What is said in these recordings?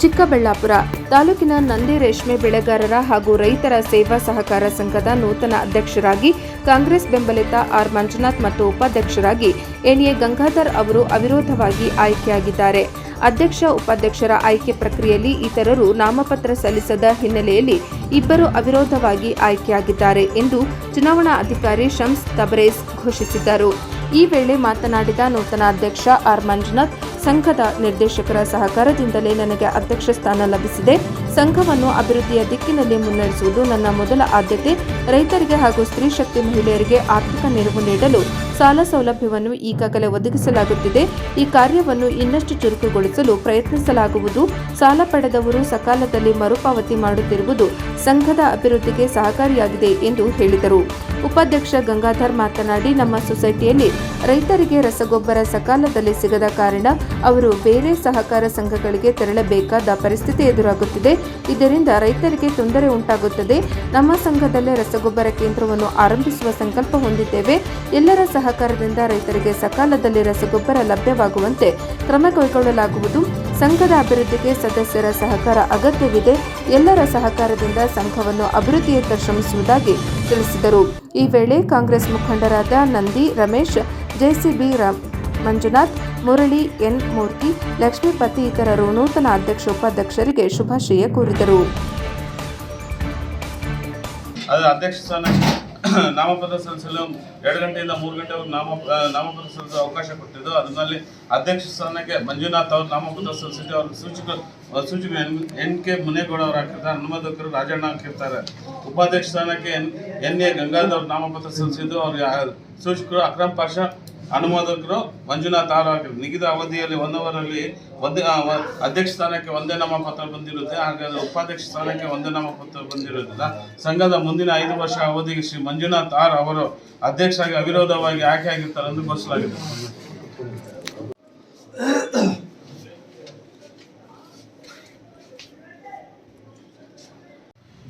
ಚಿಕ್ಕಬಳ್ಳಾಪುರ ತಾಲೂಕಿನ ನಂದಿ ರೇಷ್ಮೆ ಬೆಳೆಗಾರರ ಹಾಗೂ ರೈತರ ಸೇವಾ ಸಹಕಾರ ಸಂಘದ ನೂತನ ಅಧ್ಯಕ್ಷರಾಗಿ ಕಾಂಗ್ರೆಸ್ ಬೆಂಬಲಿತ ಆರ್ ಮಂಜುನಾಥ್ ಮತ್ತು ಉಪಾಧ್ಯಕ್ಷರಾಗಿ ಎನ್ಎ ಗಂಗಾಧರ್ ಅವರು ಅವಿರೋಧವಾಗಿ ಆಯ್ಕೆಯಾಗಿದ್ದಾರೆ. ಅಧ್ಯಕ್ಷ, ಉಪಾಧ್ಯಕ್ಷರ ಆಯ್ಕೆ ಪ್ರಕ್ರಿಯೆಯಲ್ಲಿ ಇತರರು ನಾಮಪತ್ರ ಸಲ್ಲಿಸದ ಹಿನ್ನೆಲೆಯಲ್ಲಿ ಇಬ್ಬರು ಅವಿರೋಧವಾಗಿ ಆಯ್ಕೆಯಾಗಿದ್ದಾರೆ ಎಂದು ಚುನಾವಣಾ ಅಧಿಕಾರಿ ಶಮ್ಸ್ ತಬರೇಜ್ ಘೋಷಿಸಿದರು. ಈ ವೇಳೆ ಮಾತನಾಡಿದ ನೂತನ ಅಧ್ಯಕ್ಷ ಆರ್ ಮಂಜುನಾಥ್ ಸಂಘದ ನಿರ್ದೇಶಕರ ಸಹಕಾರದಿಂದಲೇ ನನಗೆ ಅಧ್ಯಕ್ಷ ಸ್ಥಾನ ಲಭಿಸಿದೆ. ಸಂಘವನ್ನು ಅಭಿವೃದ್ಧಿಯ ದಿಕ್ಕಿನಲ್ಲಿ ಮುನ್ನಡೆಸುವುದು ನನ್ನ ಮೊದಲ ಆದ್ಯತೆ. ರೈತರಿಗೆ ಹಾಗೂ ಸ್ತ್ರೀ ಶಕ್ತಿ ಮಹಿಳೆಯರಿಗೆ ಆರ್ಥಿಕ ನೆರವು ನೀಡಲು ಸಾಲ ಸೌಲಭ್ಯವನ್ನು ಈಗಾಗಲೇ ಒದಗಿಸಲಾಗುತ್ತಿದೆ. ಈ ಕಾರ್ಯವನ್ನು ಇನ್ನಷ್ಟು ಚುರುಕುಗೊಳಿಸಲು ಪ್ರಯತ್ನಿಸಲಾಗುವುದು. ಸಾಲ ಪಡೆದವರು ಸಕಾಲದಲ್ಲಿ ಮರುಪಾವತಿ ಮಾಡುತ್ತಿರುವುದು ಸಂಘದ ಅಭಿವೃದ್ಧಿಗೆ ಸಹಕಾರಿಯಾಗಿದೆ ಎಂದು ಹೇಳಿದರು. ಉಪಾಧ್ಯಕ್ಷ ಗಂಗಾಧರ್ ಮಾತನಾಡಿ, ನಮ್ಮ ಸೊಸೈಟಿಯಲ್ಲಿ ರೈತರಿಗೆ ರಸಗೊಬ್ಬರ ಸಕಾಲದಲ್ಲಿ ಸಿಗದ ಕಾರಣ ಅವರು ಬೇರೆ ಸಹಕಾರ ಸಂಘಗಳಿಗೆ ತೆರಳಬೇಕಾದ ಪರಿಸ್ಥಿತಿ ಎದುರಾಗುತ್ತಿದೆ. ಇದರಿಂದ ರೈತರಿಗೆ ತೊಂದರೆ ಉಂಟಾಗುತ್ತದೆ. ನಮ್ಮ ಸಂಘದಲ್ಲೇ ರಸಗೊಬ್ಬರ ಕೇಂದ್ರವನ್ನು ಆರಂಭಿಸುವ ಸಂಕಲ್ಪ ಹೊಂದಿದ್ದೇವೆ. ಎಲ್ಲರ ಸಹಕಾರದಿಂದ ರೈತರಿಗೆ ಸಕಾಲದಲ್ಲಿ ರಸಗೊಬ್ಬರ ಲಭ್ಯವಾಗುವಂತೆ ಕ್ರಮ ಕೈಗೊಳ್ಳಲಾಗುವುದು. ಸಂಘದ ಅಭಿವೃದ್ಧಿಗೆ ಸದಸ್ಯರ ಸಹಕಾರ ಅಗತ್ಯವಿದೆ. ಎಲ್ಲರ ಸಹಕಾರದಿಂದ ಸಂಘವನ್ನು ಅಭಿವೃದ್ಧಿಯತ್ತ ಶ್ರಮಿಸುವುದಾಗಿ ತಿಳಿಸಿದರು. ಈ ವೇಳೆ ಕಾಂಗ್ರೆಸ್ ಮುಖಂಡರಾದ ನಂದಿ, ರಮೇಶ್, ಜೆಸಿಬಿ ರಾಮ್ ಮಂಜುನಾಥ್, ಮುರಳಿ ಎನ್ ಮೂರ್ತಿ ಲಕ್ಷ್ಮೀಪತಿ ಇತರರು ನೂತನ ಅಧ್ಯಕ್ಷ ಉಪಾಧ್ಯಕ್ಷರಿಗೆ ಶುಭಾಶಯ ಕೋರಿದರು. ಅಧ್ಯಕ್ಷ ನಾಮಪತ್ರ ಸಲ್ಲಿಸಲು ಎರಡು ಗಂಟೆಯಿಂದ ಮೂರು ಗಂಟೆವರೆಗೂ ನಾಮ ನಾಮಪತ್ರ ಸಲ್ಲಿಸಲು ಅವಕಾಶ ಕೊಟ್ಟಿದ್ದು. ಅದರಲ್ಲಿ ಅಧ್ಯಕ್ಷ ಸ್ಥಾನಕ್ಕೆ ಮಂಜುನಾಥ್ ಅವರು ನಾಮಪತ್ರ ಸಲ್ಲಿಸಿದ್ದು. ಅವರು ಸೂಚಕ ಸೂಚಕ ಎನ್ ಎನ್ ಕೆ ಮುನೇಗೌಡ ಅವರು ಹಾಕಿರ್ತಾರೆ ಅನುಮೋದಕರು ರಾಜಣ್ಣ ಹಾಕಿರ್ತಾರೆ ಉಪಾಧ್ಯಕ್ಷ ಸ್ಥಾನಕ್ಕೆ ಎನ್ ಎನ್ ಎ ಗಂಗಾಧರ್ ನಾಮಪತ್ರ ಸಲ್ಲಿಸಿದ್ದು. ಅವರು ಸೂಚಕರು ಅಕ್ರಮ್ ಪಾಷಾ ಅನುಮೋದಕರು ಮಂಜುನಾಥ್ ಆಗಿ ನಿಗದಿತ ಅವಧಿಯಲ್ಲಿ ಒನ್ ಅವರಲ್ಲಿ ಒಂದೇ ಅಧ್ಯಕ್ಷ ಸ್ಥಾನಕ್ಕೆ ಒಂದೇ ನಾಮಪತ್ರ ಬಂದಿರುತ್ತೆ. ಹಾಗಾದ್ರೆ ಉಪಾಧ್ಯಕ್ಷ ಸ್ಥಾನಕ್ಕೆ ಒಂದೇ ನಾಮಪತ್ರ ಬಂದಿರೋದ್ರಿಂದ ಸಂಘದ ಮುಂದಿನ ಐದು ವರ್ಷ ಅವಧಿಗೆ ಶ್ರೀ ಮಂಜುನಾಥ್ ಆರ್ ಅವರು ಅಧ್ಯಕ್ಷರಾಗಿ, ಅವಿರೋಧವಾಗಿ ಆಯ್ಕೆ ಆಗಿರ್ತಾರೆ ಎಂದು ಘೋಷಿಸಲಾಗಿದೆ.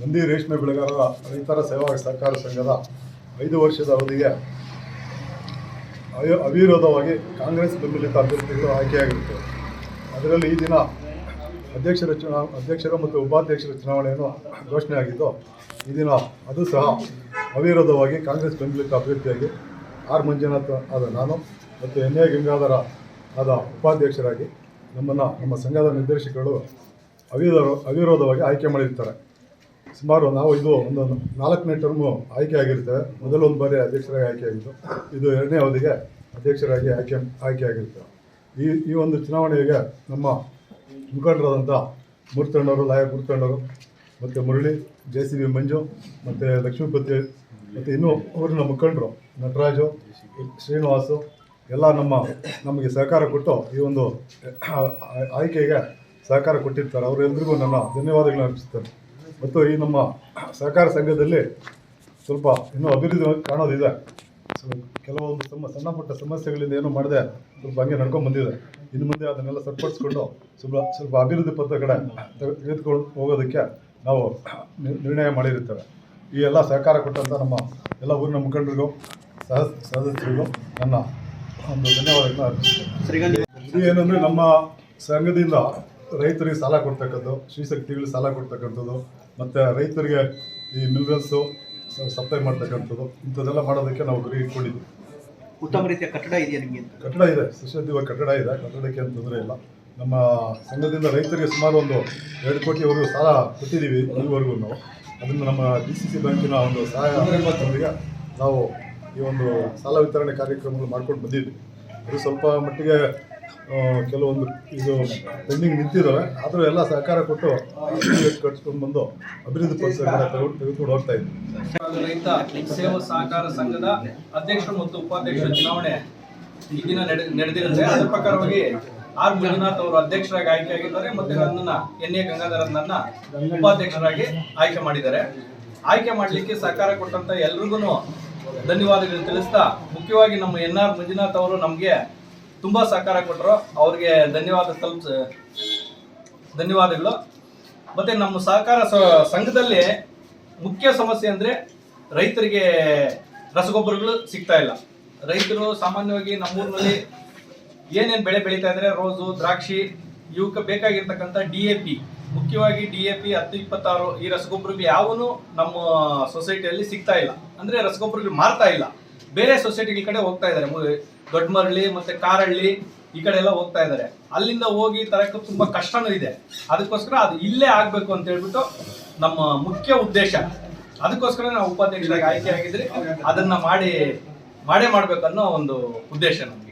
ನಂದಿ ರೇಷ್ಮೆ ಬೆಳೆಗಾರರ ರೈತರ ಸೇವಾ ಸಹಕಾರ ಸಂಘದ ಐದು ವರ್ಷದ ಅವಧಿಗೆ ಅವಿ- ಅವಿರೋಧವಾಗಿ ಕಾಂಗ್ರೆಸ್ ಬೆಂಬಲಿತ ಅಭ್ಯರ್ಥಿಗಳು ಆಯ್ಕೆಯಾಗಿರುತ್ತೆ ಅದರಲ್ಲಿ ಈ ದಿನ ಅಧ್ಯಕ್ಷರ ಚುನಾವ ಅಧ್ಯಕ್ಷರ ಮತ್ತು ಉಪಾಧ್ಯಕ್ಷರ ಚುನಾವಣೆಯನ್ನು ಘೋಷಣೆ ಆಗಿದ್ದು ಈ ದಿನ ಅದು ಸಹ ಅವಿರೋಧವಾಗಿ ಕಾಂಗ್ರೆಸ್ ಬೆಂಬಲಿತ ಅಭ್ಯರ್ಥಿಯಾಗಿ ಆರ್. ಮಂಜುನಾಥ್ ಆದ ನಾನು ಮತ್ತು ಎನ್. ಎ. ಗಂಗಾಧರ ಆದ ಉಪಾಧ್ಯಕ್ಷರಾಗಿ ನಮ್ಮನ್ನು, ನಮ್ಮ ಸಂಘದ ನಿರ್ದೇಶಕರು ಅವಿರೋ ಅವಿರೋಧವಾಗಿ ಆಯ್ಕೆ ಮಾಡಿರ್ತಾರೆ. ಸುಮಾರು ನಾವು ಇದು ಒಂದು ನಾಲ್ಕನೇ ಟರ್ಮು ಆಯ್ಕೆ ಆಗಿರ್ತೇವೆ ಮೊದಲೊಂದು ಬಾರಿ ಅಧ್ಯಕ್ಷರಾಗಿ ಆಯ್ಕೆ ಆಗಿತ್ತು. ಇದು ಎರಡನೇ ಅವಧಿಗೆ ಅಧ್ಯಕ್ಷರಾಗಿ ಆಯ್ಕೆ ಆಯ್ಕೆ ಆಗಿರ್ತೇವೆ ಈ ಈ ಒಂದು ಚುನಾವಣೆಗೆ ನಮ್ಮ ಮುಖಂಡರಾದಂಥ ಮುರ್ತಣ್ಣವರು, ಲಾಯರ್ ಮುರ್ತಣ್ಣರು ಮತ್ತು Murali, J C B Manju ಮತ್ತು ಲಕ್ಷ್ಮೀಪತಿ ಮತ್ತು ಇನ್ನೂ ಊರಿನ ಮುಖಂಡರು ನಟರಾಜು, ಶ್ರೀನಿವಾಸು ಎಲ್ಲ ನಮ್ಮ, ನಮಗೆ ಸಹಕಾರ ಕೊಟ್ಟು ಈ ಒಂದು ಆಯ್ಕೆಗೆ ಸಹಕಾರ ಕೊಟ್ಟಿರ್ತಾರೆ. ಅವರೆಲ್ಲರಿಗೂ ನನ್ನ ಧನ್ಯವಾದಗಳನ್ನ ಅರ್ಪಿಸ್ತೇನೆ. ಮತ್ತು ಈ ನಮ್ಮ ಸಹಕಾರ ಸಂಘದಲ್ಲಿ ಸ್ವಲ್ಪ ಇನ್ನೂ ಅಭಿವೃದ್ಧಿ ಕಾಣೋದಿದೆ. ಸೊ ಕೆಲವೊಂದು ಸಮ ಸಣ್ಣ ಪುಟ್ಟ ಸಮಸ್ಯೆಗಳಿಂದ ಏನೂ ಮಾಡದೆ ಸ್ವಲ್ಪ ಹಂಗೆ ನಡ್ಕೊಂಡು ಬಂದಿದೆ. ಇನ್ನು ಮುಂದೆ ಅದನ್ನೆಲ್ಲ ಸರಿಪಡಿಸ್ಕೊಂಡು ಸ್ವಲ್ಪ ಸ್ವಲ್ಪ ಅಭಿವೃದ್ಧಿ ಪತ್ರ ಕಡೆ ತೆಗೆದುಕೊಂಡು ಹೋಗೋದಕ್ಕೆ ನಾವು ನಿರ್- ನಿರ್ಣಯ ಮಾಡಿರುತ್ತೇವೆ. ಈ ಎಲ್ಲ ಸಹಕಾರ ಕೊಟ್ಟಂಥ ನಮ್ಮ ಎಲ್ಲ ಊರಿನ ಮುಖಂಡರಿಗೂ ಸಹ ಸದಸ್ಯರಿಗೂ ನನ್ನ ಒಂದು ಧನ್ಯವಾದಗಳನ್ನು ಅರ್ಪಿಸ್ತೇನೆ. ಇದು ಏನಂದರೆ ನಮ್ಮ ಸಂಘದಿಂದ ರೈತರಿಗೆ ಸಾಲ ಕೊಡ್ತಕ್ಕಂಥದ್ದು ಶ್ರೀಶಕ್ತಿಗಳಿಗೆ ಸಾಲ ಕೊಡ್ತಕ್ಕಂಥದ್ದು ಮತ್ತು ರೈತರಿಗೆ ಈ ಮಿನರಲ್ಸು ಸಪ್ಲೈ ಮಾಡ್ತಕ್ಕಂಥದ್ದು ಇಂಥದ್ದೆಲ್ಲ ಮಾಡೋದಕ್ಕೆ ನಾವು ಗುರಿ ಇಟ್ಕೊಂಡಿದ್ವಿ ಉತ್ತಮ ರೀತಿಯ ಕಟ್ಟಡ ಇದೆಯಾ ನಿಮಗೆ? ಕಟ್ಟಡ ಇದೆ ಸುಶೋಭಿತ ಕಟ್ಟಡ ಇದೆ ಕಟ್ಟಡಕ್ಕೆ ಏನು ತೊಂದರೆ ಇಲ್ಲ. ನಮ್ಮ ಸಂಘದಿಂದ ರೈತರಿಗೆ ಸುಮಾರು ಒಂದು ಎರಡು ಕೋಟಿವರೆಗೂ ಸಾಲ ಕೊಟ್ಟಿದ್ದೀವಿ ಇಲ್ಲಿವರೆಗೂ ನಾವು. ಅದನ್ನು ನಮ್ಮ ಡಿ ಸಿ ಸಿ ಬ್ಯಾಂಕಿನ ಒಂದು ಸಹಾಯ ನಾವು ಈ ಒಂದು ಸಾಲ ವಿತರಣೆ ಕಾರ್ಯಕ್ರಮಗಳು ಮಾಡ್ಕೊಂಡು ಬಂದಿದ್ವಿ ಅದು ಸ್ವಲ್ಪ ಮಟ್ಟಿಗೆ ಕೆಲವೊಂದು ಇದು ಪೆಂಡಿಂಗ್ ನಿಂತಿದ್ದಾವೆ ಆದರೂ ಎಲ್ಲ ಸಹಕಾರ ಕೊಟ್ಟು ಕಟ್ಸ್ಕೊಂಡು ಬಂದು ಅಭಿವೃದ್ಧಿ ತೆಗೆದುಕೊಂಡು ಹೋಗ್ತಾ ಇದ್ದೀವಿ ರೈತ ಸೇವಾ ಸಹಕಾರ ಸಂಘದ ಅಧ್ಯಕ್ಷರು ಮತ್ತು ಉಪಾಧ್ಯಕ್ಷರ ಚುನಾವಣೆ ಈ ದಿನ ನಡೆ ನಡೆದಿರುತ್ತೆ. ಅದರ ಪ್ರಕಾರವಾಗಿ ಆರ್. ಮಂಜುನಾಥ್ ಅವರು ಅಧ್ಯಕ್ಷರಾಗಿ ಆಯ್ಕೆಯಾಗಿದ್ದಾರೆ ಮತ್ತೆ ನನ್ನನ್ನ ಎನ್. ಎ. ಗಂಗಾಧರ ನನ್ನ ಉಪಾಧ್ಯಕ್ಷರಾಗಿ ಆಯ್ಕೆ ಮಾಡಿದ್ದಾರೆ. ಆಯ್ಕೆ ಮಾಡಲಿಕ್ಕೆ ಸಹಕಾರ ಕೊಟ್ಟಂತ ಎಲ್ರಿಗೂ ಧನ್ಯವಾದಗಳು ತಿಳಿಸ್ತಾ ಮುಖ್ಯವಾಗಿ ನಮ್ಮ ಎನ್. ಆರ್. ಮಂಜುನಾಥ್ ಅವರು ನಮಗೆ ತುಂಬಾ ಸಹಕಾರ ಕೊಟ್ಟರು ಅವ್ರಿಗೆ ಧನ್ಯವಾದ ತಲುಪಿಸ, ಧನ್ಯವಾದಗಳು. ಮತ್ತೆ ನಮ್ಮ ಸಹಕಾರ ಸಂಘದಲ್ಲಿ ಮುಖ್ಯ ಸಮಸ್ಯೆ ಅಂದ್ರೆ ರೈತರಿಗೆ ರಸಗೊಬ್ಬರಗಳು ಸಿಗ್ತಾ ಇಲ್ಲ. ರೈತರು ಸಾಮಾನ್ಯವಾಗಿ ನಮ್ಮೂರಿನಲ್ಲಿ ಏನೇನು ಬೆಳೆ ಬೆಳೀತಾ ಇದ್ದಾರೆ ರೋಸು, ದ್ರಾಕ್ಷಿ ಇವಕ್ಕೆ ಬೇಕಾಗಿರ್ತಕ್ಕಂಥ ಡಿ ಎ ಪಿ, ಮುಖ್ಯವಾಗಿ ಡಿ ಎ ಪಿ ಹತ್ತು ಇಪ್ಪತ್ತಾರು ಈ ರಸಗೊಬ್ಬರಗಳು ಯಾವನು ನಮ್ಮ ಸೊಸೈಟಿಯಲ್ಲಿ ಸಿಗ್ತಾ ಇಲ್ಲ. ಅಂದ್ರೆ ರಸಗೊಬ್ಬರಗಳು ಮಾರ್ತಾ ಇಲ್ಲ. ಬೇರೆ ಸೊಸೈಟಿಗಳ ಕಡೆ ಹೋಗ್ತಾ ಇದ್ದಾರೆ. ದೊಡ್ಡಮರಳ್ಳಿ ಮತ್ತೆ ಕಾರಳ್ಳಿ ಈ ಕಡೆ ಎಲ್ಲ ಹೋಗ್ತಾ ಇದ್ದಾರೆ. ಅಲ್ಲಿಂದ ಹೋಗಿ ತರಕ್ಕೆ ತುಂಬಾ ಕಷ್ಟನೂ ಇದೆ. ಅದಕ್ಕೋಸ್ಕರ ಅದು ಇಲ್ಲೇ ಆಗ್ಬೇಕು ಅಂತ ಹೇಳ್ಬಿಟ್ಟು ನಮ್ಮ ಮುಖ್ಯ ಉದ್ದೇಶ. ಅದಕ್ಕೋಸ್ಕರ ನಾವು ಉಪಾಧ್ಯಕ್ಷರಾಗಿ ಆಯ್ಕೆ ಆಗಿದ್ರೆ ಅದನ್ನ ಮಾಡಿ, ಮಾಡೇ ಮಾಡ್ಬೇಕನ್ನೋ ಒಂದು ಉದ್ದೇಶ ನಮ್ಗೆ.